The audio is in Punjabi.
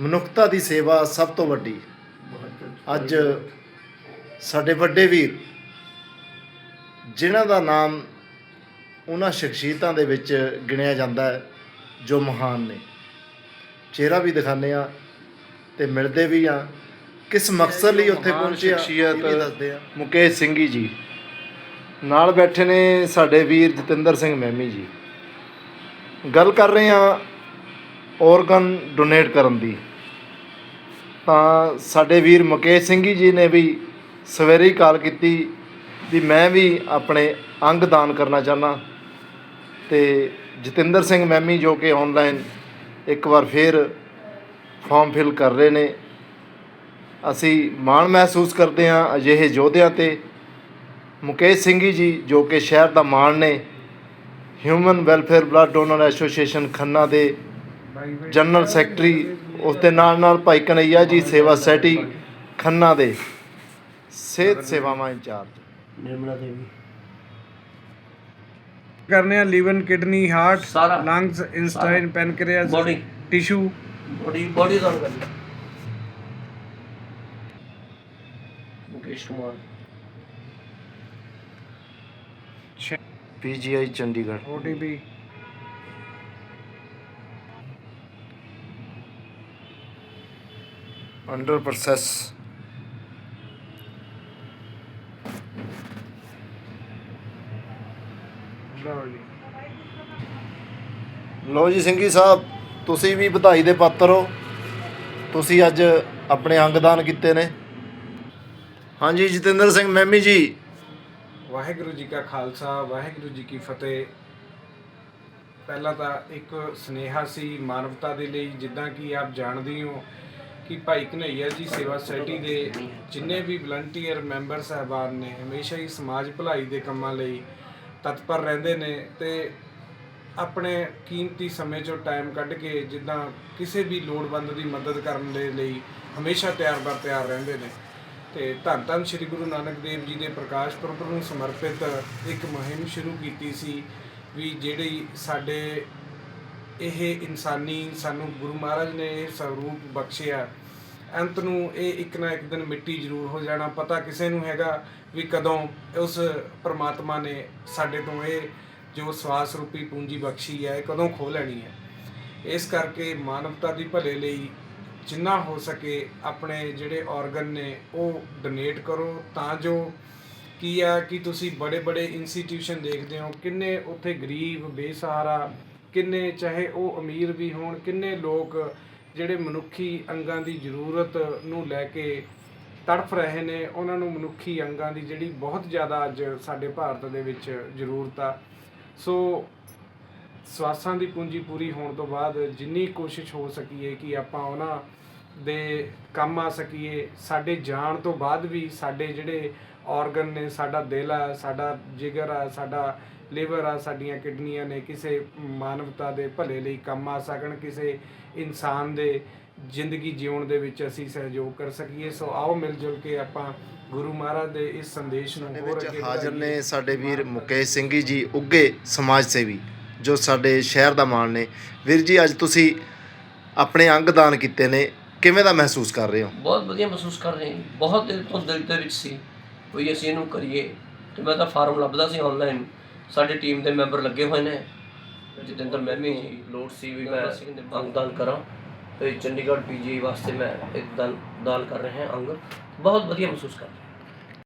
ਮਨੁੱਖਤਾ ਦੀ ਸੇਵਾ ਸਭ ਤੋਂ ਵੱਡੀ। ਅੱਜ ਸਾਡੇ ਵੱਡੇ ਵੀਰ ਜਿਨ੍ਹਾਂ ਦਾ ਨਾਮ ਉਹਨਾਂ ਸ਼ਖਸੀਅਤਾਂ ਦੇ ਵਿੱਚ ਗਿਣਿਆ ਜਾਂਦਾ ਹੈ ਜੋ ਮਹਾਨ ਨੇ। ਚਿਹਰਾ ਵੀ ਦਿਖਾਉਂਦੇ ਆ ਤੇ ਮਿਲਦੇ ਵੀ ਆ ਕਿਸ ਮਕਸਦ ਲਈ ਉੱਥੇ ਪਹੁੰਚੇ ਆ ਇਹ ਵੀ ਦੱਸਦੇ ਆ ਮੁਕੇਸ਼ ਸਿੰਘੀ ਜੀ। ਨਾਲ ਬੈਠੇ ਨੇ ਸਾਡੇ ਵੀਰ ਜਤਿੰਦਰ ਸਿੰਘ ਮੈਮੀ ਜੀ। ਗੱਲ ਕਰ ਰਹੇ ਹਾਂ ਔਰਗਨ ਡੋਨੇਟ ਕਰਨ ਦੀ। ਤਾਂ ਸਾਡੇ ਵੀਰ ਮੁਕੇਸ਼ ਸਿੰਘ ਜੀ ਨੇ ਵੀ ਸਵੇਰੇ ਹੀ ਕਾਲ ਕੀਤੀ ਵੀ ਮੈਂ ਵੀ ਆਪਣੇ ਅੰਗ ਦਾਨ ਕਰਨਾ ਚਾਹੁੰਦਾ। ਤੇ ਜਤਿੰਦਰ ਸਿੰਘ ਮੈਮੀ ਜੋ ਕਿ ਆਨਲਾਈਨ ਇੱਕ ਵਾਰ ਫੇਰ ਫਾਰਮ ਫਿਲ ਕਰ ਰਹੇ ਨੇ। ਅਸੀਂ ਮਾਣ ਮਹਿਸੂਸ ਕਰਦੇ ਹਾਂ ਅਜਿਹੇ ਯੋਧਿਆਂ ਤੇ। ਮੁਕੇਸ਼ ਸਿੰਘ ਜੀ ਜੋ ਕਿ ਸ਼ਹਿਰ ਦਾ ਮਾਣ ਨੇ। Human welfare blood donor association Khanna ਦੇ ਜਨਰਲ ਸੈਕਟਰੀ ਉਸ ਦੇ ਨਾਲ ਨਾਲ ਭਾਈ ਕਨਈਆ ਜੀ ਸੇਵਾ ਸੋਸਾਇਟੀ ਖੰਨਾ ਦੇ ਸਿਹਤ ਸੇਵਾਵਾਂ ਇੰਚਾਰਜ। ਕਰਨੇ ਆ liver kidney heart. Lungs intestine pancreas Body। Tissue ਬੜੀ ਬੜੀ ਦਾ ਗੱਲ Mukesh Kumar. PGI Chandigarh. OTP under process. ਲੋ ਜੀ। ਸਿੰਘੀ ਸਾਹਿਬ, ਤੁਸੀਂ ਵੀ ਵਧਾਈ ਦੇ ਪਾਤਰ ਹੋ। ਤੁਸੀਂ ਅੱਜ ਆਪਣੇ ਅੰਗਦਾਨ ਕੀਤੇ ਨੇ। ਹਾਂਜੀ, ਜਤਿੰਦਰ ਸਿੰਘ ਮੈਮੀ ਜੀ। ਵਾਹਿਗੁਰੂ ਜੀ ਕਾ ਖਾਲਸਾ, ਵਾਹਿਗੁਰੂ ਜੀ ਕੀ ਫਤਿਹ। ਪਹਿਲਾਂ ਤਾਂ ਇੱਕ ਸਨੇਹਾ ਸੀ ਮਾਨਵਤਾ ਦੇ ਲਈ, ਜਿੱਦਾਂ ਕਿ ਆਪ ਜਾਣਦੇ ਹੋ ਕਿ ਭਾਈ ਕਨਈਆ ਜੀ ਸੇਵਾ ਸੁਸਾਇਟੀ ਦੇ ਜਿੰਨੇ ਵੀ ਵਲੰਟੀਅਰ ਮੈਂਬਰ ਸਹਿਬਾਨ ਨੇ, ਹਮੇਸ਼ਾ ਹੀ ਸਮਾਜ ਭਲਾਈ ਦੇ ਕੰਮਾਂ ਲਈ ਤਤਪਰ ਰਹਿੰਦੇ ਨੇ ਤੇ ਆਪਣੇ ਕੀਮਤੀ ਸਮੇਂ ਚੋਂ ਟਾਈਮ ਕੱਢ ਕੇ ਜਿੱਦਾਂ ਕਿਸੇ ਵੀ ਲੋੜਵੰਦ ਦੀ ਮਦਦ ਕਰਨ ਦੇ ਲਈ ਹਮੇਸ਼ਾ ਤਿਆਰ ਬਰ ਤਿਆਰ ਰਹਿੰਦੇ ਨੇ। ਤੇ ਧੰਨ ਧੰਨ ਸ੍ਰੀ ਗੁਰੂ ਨਾਨਕ ਦੇਵ ਜੀ ਦੇ ਪ੍ਰਕਾਸ਼ ਪੁਰਬ ਨੂੰ ਸਮਰਪਿਤ ਇੱਕ ਮੁਹਿੰਮ ਸ਼ੁਰੂ ਕੀਤੀ ਸੀ ਵੀ ਜਿਹੜੀ ਸਾਡੇ ਇਹ ਇਨਸਾਨੀ ਸਾਨੂੰ ਗੁਰੂ ਮਹਾਰਾਜ ਨੇ ਇਹ ਸਰੂਪ ਬਖਸ਼ਿਆ ਅੰਤ ਨੂੰ ਇਹ ਇੱਕ ਨਾ ਇੱਕ ਦਿਨ ਮਿੱਟੀ ਜ਼ਰੂਰ ਹੋ ਜਾਣਾ। ਪਤਾ ਕਿਸੇ ਨੂੰ ਹੈਗਾ ਵੀ ਕਦੋਂ ਉਸ ਪ੍ਰਮਾਤਮਾ ਨੇ ਸਾਡੇ ਤੋਂ ਇਹ ਜੋ ਸਵਾਸ ਰੂਪੀ ਪੂੰਜੀ ਬਖਸ਼ੀ ਹੈ, ਇਹ ਕਦੋਂ ਖੋ ਲੈਣੀ ਹੈ। ਇਸ ਕਰਕੇ ਮਾਨਵਤਾ ਦੀ ਭਲੇ ਲਈ ਜਿੰਨਾ ਹੋ ਸਕੇ ਆਪਣੇ ਜਿਹੜੇ ਆਰਗਨ ਨੇ, ਉਹ ਡੋਨੇਟ ਕਰੋ। ਤਾਂ ਜੋ ਕੀ ਆ ਕਿ ਤੁਸੀਂ ਬੜੇ ਬੜੇ ਇੰਸਟੀਟਿਊਸ਼ਨ ਦੇਖਦੇ ਹੋ, ਕਿੰਨੇ ਉੱਥੇ ਗਰੀਬ, ਬੇਸਹਾਰਾ, ਕਿੰਨੇ ਚਾਹੇ ਉਹ ਅਮੀਰ ਵੀ ਹੋਣ, ਕਿੰਨੇ ਲੋਕ ਜਿਹੜੇ ਮਨੁੱਖੀ ਅੰਗਾਂ ਦੀ ਜ਼ਰੂਰਤ ਨੂੰ ਲੈ ਕੇ ਤੜਫ ਰਹੇ ਨੇ, ਉਹਨਾਂ ਨੂੰ ਮਨੁੱਖੀ ਅੰਗਾਂ ਦੀ ਜਿਹੜੀ ਬਹੁਤ ਜ਼ਿਆਦਾ ਅੱਜ ਸਾਡੇ ਭਾਰਤ ਦੇ ਵਿੱਚ ਜ਼ਰੂਰਤ ਆ। ਸੋ ਸਵਾਸਾਂ ਦੀ ਪੂੰਜੀ ਪੂਰੀ ਹੋਣ ਤੋਂ ਬਾਅਦ ਜਿੰਨੀ ਕੋਸ਼ਿਸ਼ ਹੋ ਸਕੀਏ ਕਿ ਆਪਾਂ ਉਹਨਾਂ ਦੇ ਕੰਮ ਆ ਸਕੀਏ, ਸਾਡੇ ਜਾਣ ਤੋਂ ਬਾਅਦ ਵੀ ਸਾਡੇ ਜਿਹੜੇ ਆਰਗਨ ਨੇ ਸਾਡਾ ਦਿਲ ਆ ਸਾਡਾ ਜਿਗਰ ਆ ਸਾਡਾ ਲਿਵਰ ਆ ਸਾਡੀਆਂ ਕਿਡਨੀਆਂ ਨੇ ਕਿਸੇ ਮਾਨਵਤਾ ਦੇ ਭਲੇ ਲਈ ਕੰਮ ਆ ਸਕਣ ਕਿਸੇ ਇਨਸਾਨ ਦੇ ਜ਼ਿੰਦਗੀ ਜਿਉਣ ਦੇ ਵਿੱਚ ਅਸੀਂ ਸਹਿਯੋਗ ਕਰ ਸਕੀਏ। ਸੋ ਆਓ ਮਿਲ ਜੁਲ ਕੇ ਆਪਾਂ ਗੁਰੂ ਮਹਾਰਾਜ ਦੇ ਇਸ ਸੰਦੇਸ਼ ਨੂੰ ਹੋਰ ਵਿੱਚ ਅੱਗੇ ਹਾਜ਼ਰ। ਨੇ ਸਾਡੇ ਵੀਰ ਮੁਕੇਸ਼ ਸਿੰਘੀ ਜੀ ਉੱਗੇ ਸਮਾਜ ਸੇਵੀ ਜੋ ਸਾਡੇ ਸ਼ਹਿਰ ਦਾ ਮਾਣ ਨੇ। ਵੀਰ ਜੀ ਅੱਜ ਤੁਸੀਂ ਆਪਣੇ ਅੰਗ ਦਾਨ ਕੀਤੇ ਨੇ। ਕਿਵੇਂ ਦਾ ਮਹਿਸੂਸ ਕਰ ਰਹੇ ਹੋ? ਬਹੁਤ ਵਧੀਆ ਮਹਿਸੂਸ ਕਰ ਰਹੇ ਹਾਂ। ਬਹੁਤ ਦਿਲ ਤੋਂ ਦਿਲ ਦੇ ਵਿੱਚ ਸੀ। ਕੋਈ ਅਸੀਂ ਇਹਨੂੰ ਕਰੀਏ। ਤੇ ਮੈਂ ਤਾਂ ਫਾਰਮ ਲੱਭਦਾ ਸੀ ਆਨਲਾਈਨ ਸਾਡੀ ਟੀਮ ਦੇ ਮੈਂਬਰ ਲੱਗੇ ਹੋਏ ਨੇ। ਜਤਿੰਦਰ ਮੈਂ ਵੀ ਲੋੜ ਸੀ ਵੀ ਮੈਂ ਅੰਗਦਾਨ ਕਰਾਂ। ਤੇ ਚੰਡੀਗੜ੍ਹ ਪੀਜੀ ਵਾਸਤੇ ਮੈਂ ਇੱਕ ਦਾਨ ਦਾਨ ਕਰ ਰਹੇ ਹਾਂ, ਅੰਗ। ਬਹੁਤ ਵਧੀਆ ਮਹਿਸੂਸ ਕਰ ਰਿਹਾ।